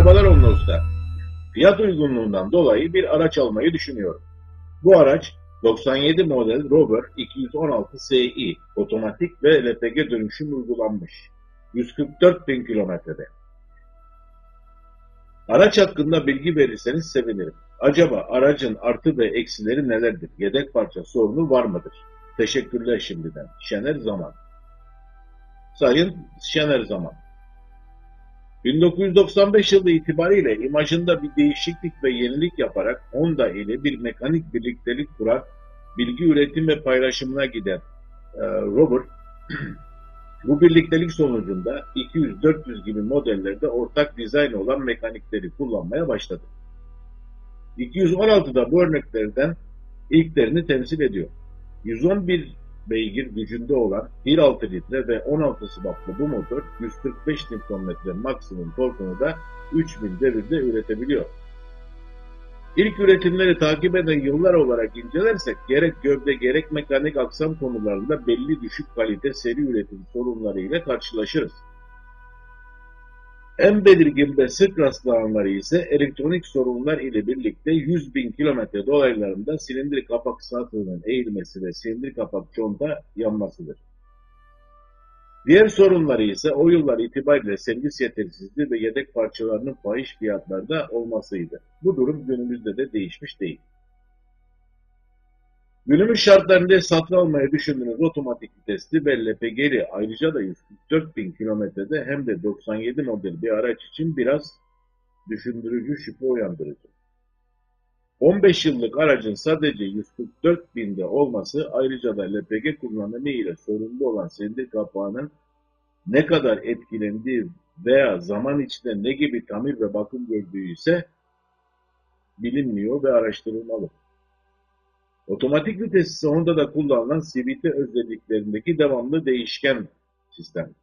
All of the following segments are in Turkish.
Merhabalar Onur Usta. Fiyat uygunluğundan dolayı bir araç almayı düşünüyorum. Bu araç 97 model Rover 216 SI otomatik ve LPG dönüşüm uygulanmış. 144 bin kilometrede. Araç hakkında bilgi verirseniz sevinirim. Acaba aracın artı ve eksileri nelerdir? Yedek parça sorunu var mıdır? Teşekkürler şimdiden. Şener Zaman. Sayın Şener Zaman. 1995 yılı itibariyle imajında bir değişiklik ve yenilik yaparak Honda ile bir mekanik birliktelik kurar, bilgi üretim ve paylaşımına giden e, Rover, bu birliktelik sonucunda 200-400 gibi modellerde ortak dizayn olan mekanikleri kullanmaya başladı. 216'da bu örneklerden ilklerini temsil ediyor. 111 beygir gücünde olan 1.6 litre ve 16 sıvaplı bu motor 145 Nm maksimum torkunu da 3000 devirde üretebiliyor. İlk üretimleri takip eden yıllar olarak incelersek gerek gövde gerek mekanik aksam konularında belli düşük kalite seri üretim sorunları ile karşılaşırız. En belirgin ve sık rastlananları ise elektronik sorunlar ile birlikte 100 bin kilometre dolaylarında silindir kapak satığının eğilmesi ve silindir kapak conta yanmasıdır. Diğer sorunları ise o yıllar itibariyle servis yetersizliği ve yedek parçalarının fahiş fiyatlarda olmasıydı. Bu durum günümüzde de değişmiş değil. Günümüz şartlarında satın almayı düşündüğünüz otomatik vitesli ve LPG'li ayrıca da 144 bin kilometrede hem de 97 model bir araç için biraz düşündürücü şüphe uyandırıcı. 15 yıllık aracın sadece 144 binde olması ayrıca da LPG kullanımı ile sorunlu olan silindir kapağının ne kadar etkilendiği veya zaman içinde ne gibi tamir ve bakım gördüğü ise bilinmiyor ve araştırılmalı. Otomatik vites ise Honda'da kullanılan CVT özelliklerindeki devamlı değişken sistem.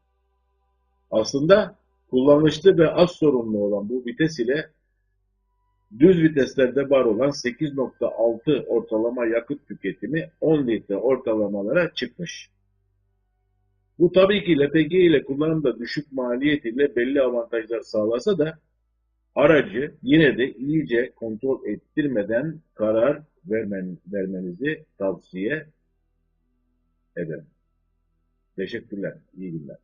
Aslında kullanışlı ve az sorunlu olan bu vites ile düz viteslerde var olan 8.6 ortalama yakıt tüketimi 10 litre ortalamalara çıkmış. Bu tabii ki LPG ile kullanımda düşük maliyet ile belli avantajlar sağlasa da aracı yine de iyice kontrol ettirmeden karar vermen, vermenizi tavsiye ederim. Teşekkürler. İyi günler.